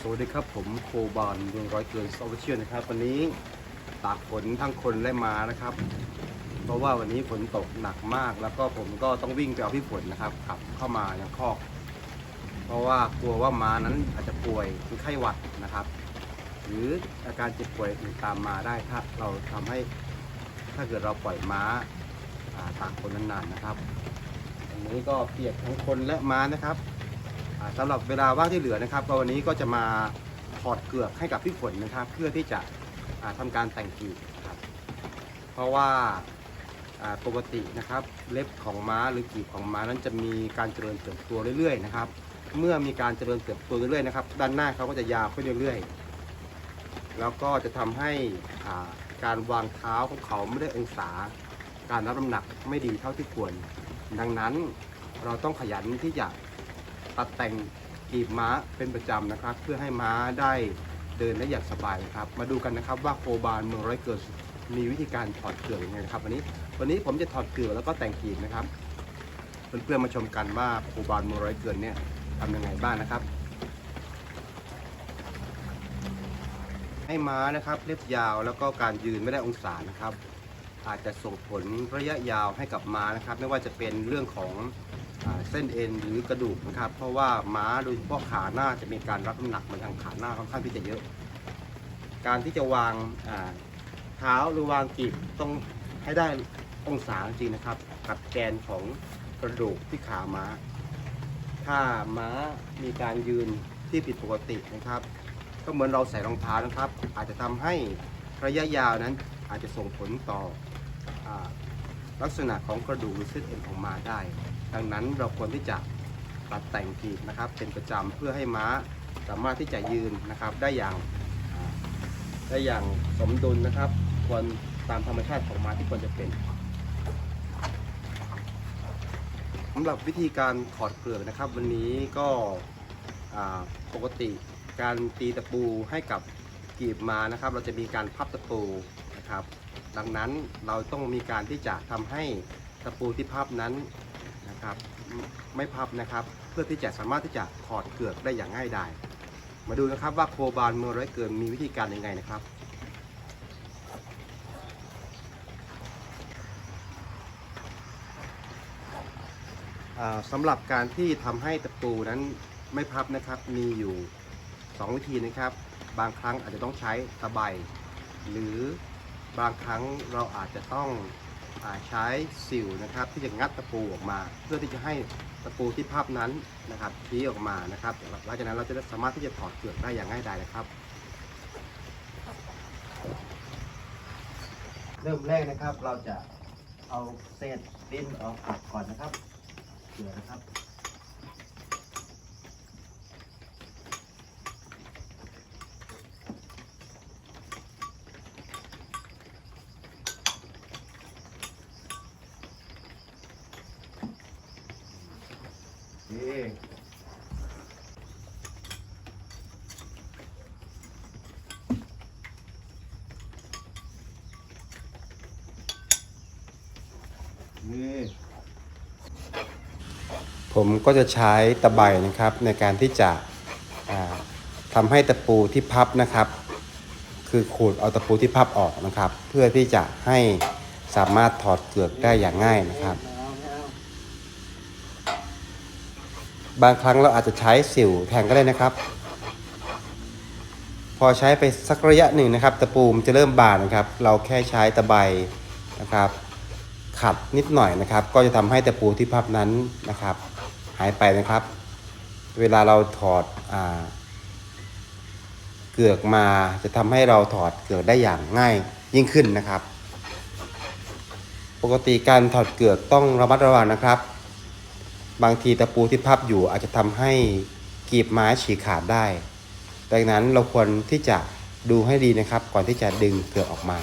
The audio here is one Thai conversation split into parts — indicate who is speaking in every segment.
Speaker 1: สวัสดีครับผมโคบานดวงร้อยเกินซอฟเชียลนะครับ วันนี้ตากฝนทั้งคนและม้านะครับ เพราะว่าวันนี้ฝนตกหนักมาก แล้วก็ผมก็ต้องวิ่งไปเอาพี่ฝนนะครับขับเข้ามายังคอก เพราะว่ากลัวว่าม้านั้นอาจจะป่วยเป็นไข้หวัดนะครับ หรืออาการเจ็บป่วยอื่นตามมาได้ถ้าเราทำให้ถ้าเกิดเราปล่อยม้าอ่าตากฝนนานๆนะครับอันนี้ก็เปียกทั้งคนและม้านะครับ อ่าสำหรับเวลาว่างที่เหลือนะครับก็วันนี้ก็จะมาถอดเกือกให้กับพี่ฝนนะครับ เพื่อที่จะอ่าทำการแต่งกีบครับ เพราะว่าปกตินะครับเล็บของม้าหรือกีบของม้านั้นจะมีการเจริญเติบโตเรื่อยๆนะครับ เมื่อมีการเจริญเติบโตเรื่อยๆนะครับ ด้านหน้าเขาก็จะยาวขึ้นเรื่อยๆ แล้วก็จะทำให้การวางเท้าของเขาไม่ได้องศา การรับน้ำหนักไม่ดีเท่าที่ควร ดังนั้นเราต้องขยันที่จะ ตัดแต่งกีบม้าเป็นประจำนะครับ เพื่อให้ม้าได้เดินได้อย่างสบายนะครับ มาดูกันนะครับว่าโคบานเมืองร้อยเกิดมีวิธีการถอดเกลือยังไงนะครับวันนี้วันนี้ผมจะถอดเกลือแล้วก็แต่งกีบนะครับเพื่อนๆมาชมกันว่าโคบานเมืองร้อยเกิดเนี่ยทำยังไงบ้างนะครับ ให้ม้านะครับเล็บยาวแล้วก็การยืนไม่ได้องศานะครับ อาจจะส่งผลระยะยาวให้กับม้านะครับ ไม่ว่าจะเป็นเรื่องของ เส้นเอ็นหรือกระดูกนะครับ เพราะว่าม้าโดยเฉพาะขาหน้าจะมีการรับน้ำหนักมาทางขาหน้าค่อนข้างที่จะเยอะ การที่จะวางเท้าหรือวางกีบต้องให้ได้องศาจริงนะครับ กับแกนของกระดูกที่ขาม้า ถ้าม้ามีการยืนที่ผิดปกตินะครับ ก็เหมือนเราใส่รองเท้านะครับ อาจจะทำให้ระยะยาวนั้นอาจจะส่งผลต่ออลักษณะของกระดูกหรือเส้นเอ็นของม้าได้ ดังนั้นเราควรที่จะตัดแต่งกีบนะครับ เป็นประจำเพื่อให้ม้าสามารถที่จะยืนนะครับ ได้อย่างได้อย่างสมดุลนะครับ ควรตามธรรมชาติของม้าที่ควรจะเป็นสำหรับวิธีการถอดเปลือกนะครับ วันนี้ก็ปกติการตีตะปูให้กับกีบมานะครับ เราจะมีการพับตะปูนะครับ ดังนั้นเราต้องมีการที่จะทำให้ตะปูที่พับนั้น นะครับไม่พับนะครับ เพื่อที่จะสามารถที่จะถอดเกือกได้อย่างง่ายดาย มาดูนะครับว่าโคบานเมือร้อยเกินมีวิธีการยังไงนะครับสำหรับการที่ทำให้ตะปูนั้นไม่พับนะครับมีอยู่ 2 วิธีนะครับ บางครั้งอาจจะต้องใช้ตะไบหรือบางครั้งเราอาจจะต้อง ใช้สิวนะครับที่จะงัดตะปูออกมา เพื่อที่จะให้ตะปูที่ภาพนั้นนะครับชี้ออกมานะครับหลังจากนั้นเราจะสามารถที่จะถอดเปลือกได้อย่างง่ายดายนะครับ เริ่มแรกนะครับเราจะเอาเศษดินออกก่อนนะครับเปลือนะครับ นี่นี่ผมก็จะใช้ตะไบนะครับในการที่จะทำให้ตะปูที่พับนะครับ คือขูดเอาตะปูที่พับออกนะครับ เพื่อที่จะให้สามารถถอดเกลือกได้อย่างง่ายนะครับ บางครั้งเราอาจจะใช้สิวแทนก็ได้นะครับ พอใช้ไปสักระยะหนึ่งนะครับ ตะปูมันจะเริ่มบานนะครับ เราแค่ใช้ตะไบนะครับ ขัดนิดหน่อยนะครับ ก็จะทำให้ตะปูที่พับนั้นนะครับ หายไปนะครับ เวลาเราถอดอาเกือกมาจะทำให้เราถอดเกือกได้อย่างง่ายยิ่งขึ้นนะครับ ปกติการถอดเกือกต้องระมัดระวังนะครับ บางทีตะปูที่พับอยู่อาจจะทำให้กีบไม้ฉีกขาดได้ ดังนั้นเราควรที่จะดูให้ดีนะครับ ก่อนที่จะดึงเกลือออกมา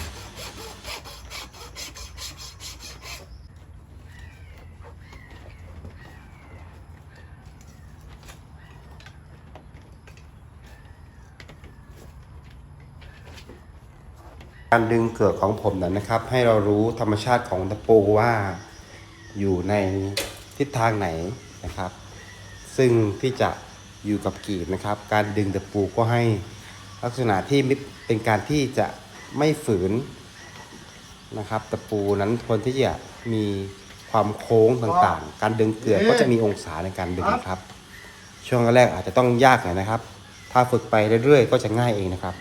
Speaker 1: การดึงเกลือของผมนั้นนะครับ ให้เรารู้ธรรมชาติของตะปูว่าอยู่ใน ทิศทางไหนนะครับ ซึ่งที่จะอยู่กับกรีบนะครับ การดึงตะปูก็ให้ลักษณะที่มิเป็นการที่จะไม่ฝืนนะครับตะปูนั้นควรที่จะมีความโค้งต่างๆ การดึงเกลือก็จะมีองศาในการดึงนะครับ ช่วงแรกอาจจะต้องยากหน่อยนะครับ ถ้าฝึกไปเรื่อยๆ ก็จะง่ายเองนะครับ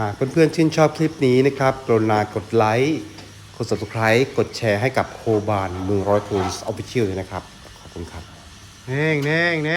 Speaker 1: หากเพื่อนๆชื่นชอบคลิปนี้นะครับ กรุณากดไลค์ กด subscribe กดแชร์ให้กับโคบานเมืองร้อยทูนส์ออฟฟิเชียลนะครับ ขอบคุณครับ
Speaker 2: เน่งเน่งเน่ง